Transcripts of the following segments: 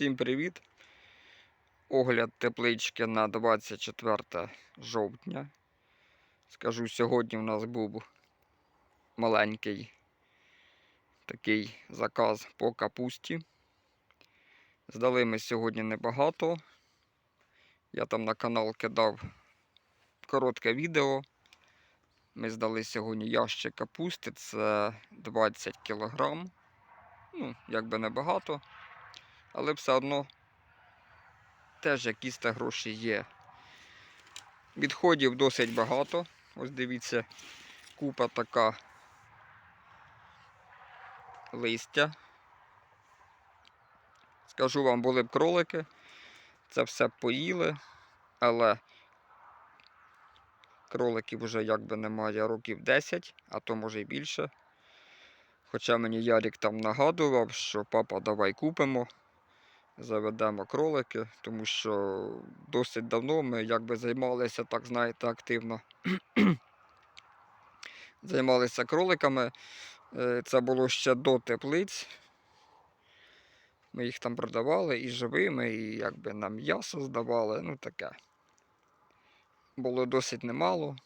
Всім привіт! Огляд теплички на 24 жовтня. Скажу, сьогодні у нас був маленький такий заказ по капусті. Здали ми сьогодні небагато. Я там на канал кидав коротке відео. Ми здали сьогодні ящик капусти, це 20 кілограм. Ну, якби небагато, але все одно теж якісь та гроші є. Відходів досить багато. Ось дивіться, купа така листя. Скажу вам, були б кролики, це все поїли, але кроликів вже якби немає років 10, а то може і більше. Хоча мені Ярік там нагадував, що папа, давай купимо, заведемо кролики, тому що досить давно ми якби займалися, так знаєте, активно. займалися кроликами. Е, Це було ще до теплиць. Ми їх там продавали і живими, і якби на м'ясо здавали, ну таке. Було досить немало.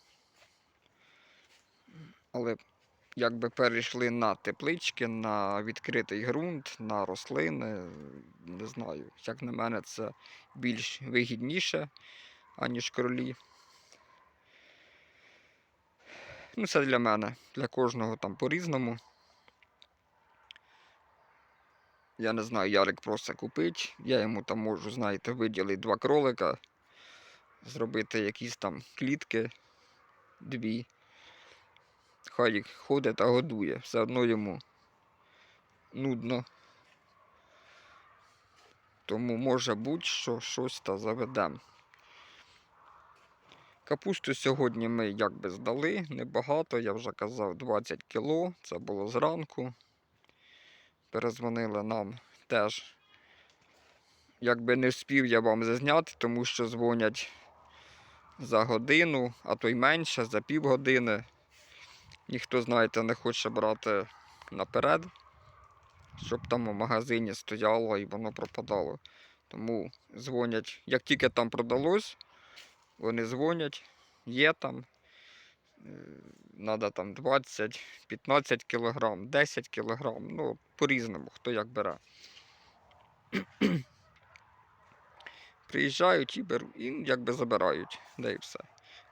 Але якби перейшли на теплички, на відкритий ґрунт, на рослини. Не знаю, як на мене, це більш вигідніше, аніж кролі. Ну, це для мене, для кожного там по-різному. Я не знаю, Ярик просить купить. Я йому там можу, знаєте, виділити два кролика, зробити якісь там клітки, дві. Хай їх ходить та годує. Все одно йому нудно. Тому може бути, що щось та заведемо. Капусту сьогодні ми якби здали, небагато, я вже казав 20 кіло, це було зранку. Перезвонили нам теж. Якби не вспів я вам зазняти, тому що дзвонять за годину, а то й менше, за півгодини. Ніхто, знаєте, не хоче брати наперед, щоб там у магазині стояло і воно пропадало. Тому дзвонять, як тільки там продалось, вони дзвонять, є там. Треба там 20-15 кілограм, 10 кілограм, ну, по-різному, хто як бере. Приїжджають і беруть, і якби забирають, да і все.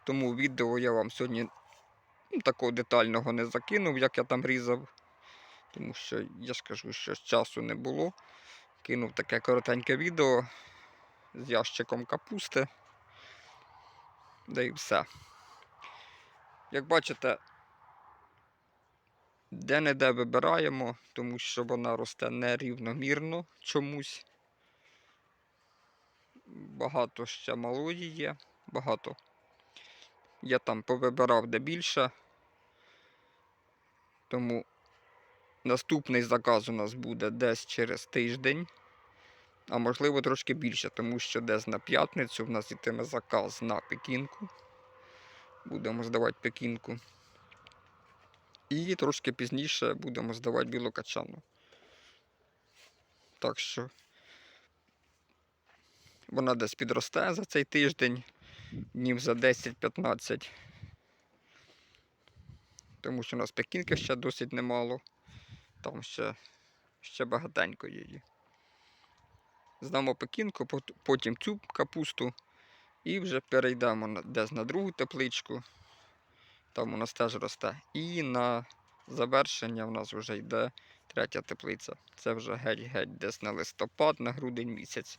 Тому відео я вам сьогодні ну, такого детального не закинув, як я там різав. Тому що я ж кажу, що часу не було. Кинув таке коротеньке відео з ящиком капусти. Да і все. Як бачите, де-не-де вибираємо, тому що вона росте нерівномірно чомусь. Багато ще малої є, багато. Я там повибирав де більше. Тому наступний заказ у нас буде десь через тиждень, а можливо трошки більше, тому що десь на п'ятницю в нас йтиме заказ на пекінку. Будемо здавати пекінку. І трошки пізніше будемо здавати білокачану. Так що вона десь підросте за цей тиждень, днів за 10-15. Тому що у нас пекінки ще досить немало. Там ще, ще багатенько її. Здамо пекінку, потім цю капусту і вже перейдемо десь на другу тепличку. Там у нас теж росте. І на завершення в нас вже йде третя теплиця. Це вже геть-геть десь на листопад, на грудень місяць.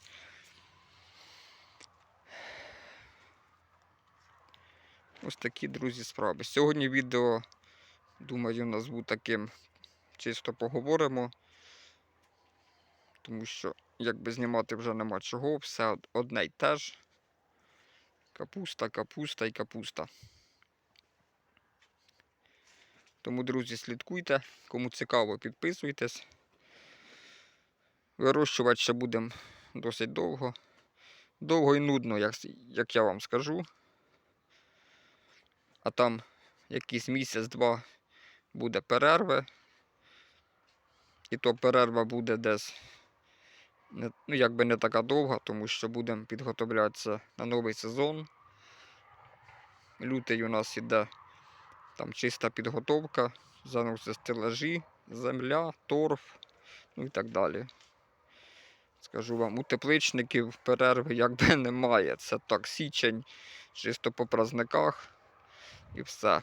Ось такі, друзі, справи. Сьогодні відео, думаю, назву таким чисто поговоримо. Тому що, якби знімати вже нема чого, все одне й те ж. Капуста, капуста і капуста. Тому, друзі, слідкуйте. Кому цікаво, підписуйтесь. Вирощувати ще будемо досить довго. Довго і нудно, як, як я вам скажу. А там якийсь місяць-два буде перерви. І то перерва буде десь ну, якби не така довга, тому що будемо підготовлятися на новий сезон. Лютий у нас іде там чиста підготовка, заносить стелажі, земля, торф, ну і так далі. Скажу вам, у тепличників перерви якби немає. Це так, січень, чисто по праздниках і все.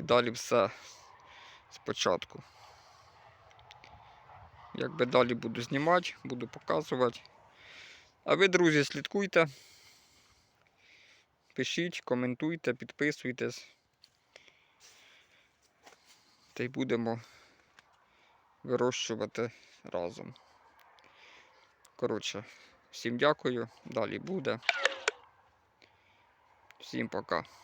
І далі все спочатку. Якби далі буду знімати, буду показувати. А ви, друзі, слідкуйте. Пишіть, коментуйте, підписуйтесь. Та й будемо вирощувати разом. Коротше, всім дякую. Далі буде. Всім пока.